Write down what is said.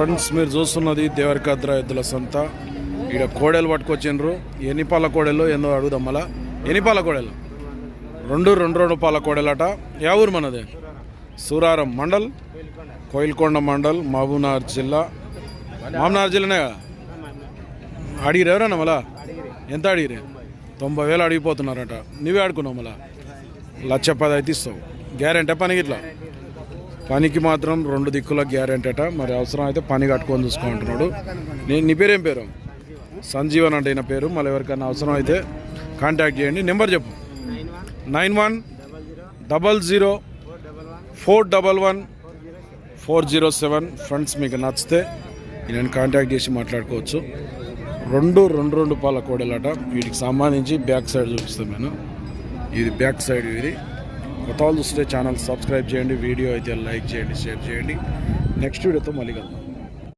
Friends మీరు చూస్తున్నది దేవరికాద్ర ఎద్దుల సంత. ఈడ కోడెలు పట్టుకొచ్చిండ్రు. ఎన్ని పాల కోడెలు ఏందో అడుగుదాం మళ్ళా. ఎన్ని పాల కోడెలు? రెండు రెండు రెండు పాల కోడెలట. యా ఊరు మనది? సూరారం మండల్ కోయిల్కొండ మండల్ మహబూబ్నగర్ జిల్లా. మహబూబ్నగర్ జిల్లానే కదా? అడిగిరు ఎవరన్నా మళ్ళా? ఎంత అడిగిరే తొంభై వేలు అడిగిపోతున్నారట. నువ్వే ఆడుకున్నావు మళ్ళా. లక్ష పది అయితే ఇస్తావు. గ్యారెంటీ పనికి ఇట్లా? పనికి మాత్రం రెండు దిక్కుల గ్యారెంటీ అట మరి అవసరం అయితే పని కట్టుకొని చూసుకుంటున్నాడు. నేను నీ పేరేం పేరు? సంజీవన్ అంటే ఈయన పేరు. మళ్ళీ ఎవరికైనా అవసరం అయితే కాంటాక్ట్ చేయండి. నెంబర్ చెప్పు. Nine one double zero four double one four zero seven. Friends మీకు నచ్చితే నేను కాంటాక్ట్ చేసి మాట్లాడుకోవచ్చు. రెండు రెండు రెండు పాల కోడలట. వీటికి సంబంధించి బ్యాక్ సైడ్ చూపిస్తాను నేను. ఇది బ్యాక్ సైడ్ ఇది. కొత్త వాళ్ళు చూస్తే ఛానల్ సబ్స్క్రైబ్ చేయండి వీడియో అయితే లైక్ చేయండి షేర్ చేయండి. నెక్స్ట్ వీడియోతో మళ్ళీ కలుద్దాం.